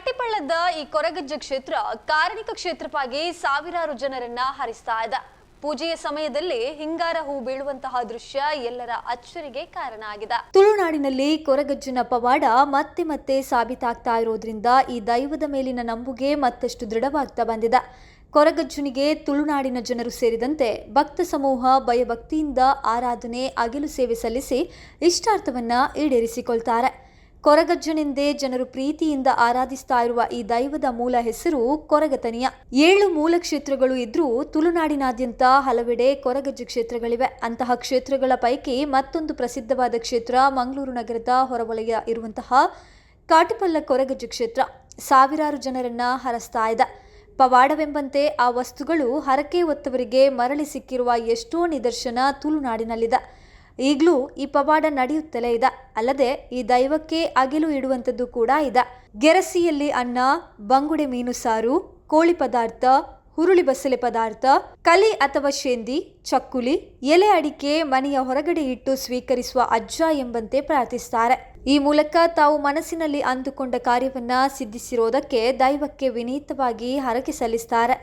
ಕಟ್ಟಿಪಳ್ಳದ ಈ ಕೊರಗಜ್ಜ ಕ್ಷೇತ್ರ ಕಾರಣಿಕ ಕ್ಷೇತ್ರವಾಗಿ ಸಾವಿರಾರು ಜನರನ್ನ ಹರಿಸ್ತಾ ಇದೆ. ಪೂಜೆಯ ಸಮಯದಲ್ಲಿ ಹಿಂಗಾರ ಹೂ ಬೀಳುವಂತಹ ದೃಶ್ಯ ಎಲ್ಲರ ಅಚ್ಚರಿಗೆ ಕಾರಣ ಆಗಿದೆ. ತುಳುನಾಡಿನಲ್ಲಿ ಕೊರಗಜ್ಜನ ಪವಾಡ ಮತ್ತೆ ಮತ್ತೆ ಸಾಬೀತಾಗ್ತಾ ಇರೋದ್ರಿಂದ ಈ ದೈವದ ಮೇಲಿನ ನಂಬುಗೆ ಮತ್ತಷ್ಟು ದೃಢವಾಗ್ತಾ ಬಂದಿದೆ. ಕೊರಗಜ್ಜುನಿಗೆ ತುಳುನಾಡಿನ ಜನರು ಸೇರಿದಂತೆ ಭಕ್ತ ಸಮೂಹ ಭಯಭಕ್ತಿಯಿಂದ ಆರಾಧನೆ, ಅಗಿಲು ಸೇವೆ ಸಲ್ಲಿಸಿ ಇಷ್ಟಾರ್ಥವನ್ನ ಈಡೇರಿಸಿಕೊಳ್ತಾರೆ. ಕೊರಗಜ್ಜನೆಂದೇ ಜನರು ಪ್ರೀತಿಯಿಂದ ಆರಾಧಿಸ್ತಾ ಇರುವ ಈ ದೈವದ ಮೂಲ ಹೆಸರು ಕೊರಗತನಿಯ. ಏಳು ಮೂಲ ಕ್ಷೇತ್ರಗಳು ಇದ್ರೂ ತುಳುನಾಡಿನಾದ್ಯಂತ ಹಲವೆಡೆ ಕೊರಗಜ್ಜ ಕ್ಷೇತ್ರಗಳಿವೆ. ಅಂತಹ ಕ್ಷೇತ್ರಗಳ ಪೈಕಿ ಮತ್ತೊಂದು ಪ್ರಸಿದ್ಧವಾದ ಕ್ಷೇತ್ರ ಮಂಗಳೂರು ನಗರದ ಹೊರವಲಯ ಇರುವಂತಹ ಕಾಟಿಪಲ್ಲ ಕೊರಗಜ್ಜ ಕ್ಷೇತ್ರ. ಸಾವಿರಾರು ಜನರನ್ನ ಹರಸ್ತಾ ಇದೆ. ಪವಾಡವೆಂಬಂತೆ ಆ ವಸ್ತುಗಳು ಹರಕೆ ಒತ್ತವರಿಗೆ ಮರಳಿ ಸಿಕ್ಕಿರುವ ಎಷ್ಟೋ ನಿದರ್ಶನ ತುಳುನಾಡಿನಲ್ಲಿದೆ. ಈಗಲೂ ಈ ಪವಾಡ ನಡೆಯುತ್ತಲೇ ಇದೆ. ಅಲ್ಲದೆ ಈ ದೈವಕ್ಕೆ ಅಗಿಲು ಇಡುವಂಥದ್ದು ಕೂಡ ಇದೆ. ಗೆರಸಿಯಲ್ಲಿ ಅನ್ನ, ಬಂಗುಡೆ ಮೀನು ಸಾರು, ಕೋಳಿ ಪದಾರ್ಥ, ಹುರುಳಿ ಬಸಳೆ ಪದಾರ್ಥ, ಕಲಿ ಅಥವಾ ಶೇಂದಿ, ಚಕ್ಕುಲಿ, ಎಲೆ ಅಡಿಕೆ ಮನೆಯ ಹೊರಗಡೆ ಇಟ್ಟು ಸ್ವೀಕರಿಸುವ ಅಜ್ಜ ಎಂಬಂತೆ ಪ್ರಾರ್ಥಿಸ್ತಾರೆ. ಈ ಮೂಲಕ ತಾವು ಮನಸ್ಸಿನಲ್ಲಿ ಅಂದುಕೊಂಡ ಕಾರ್ಯವನ್ನ ಸಿದ್ಧಿಸಿರೋದಕ್ಕೆ ದೈವಕ್ಕೆ ವಿನೀತವಾಗಿ ಹರಕೆ ಸಲ್ಲಿಸ್ತಾರೆ.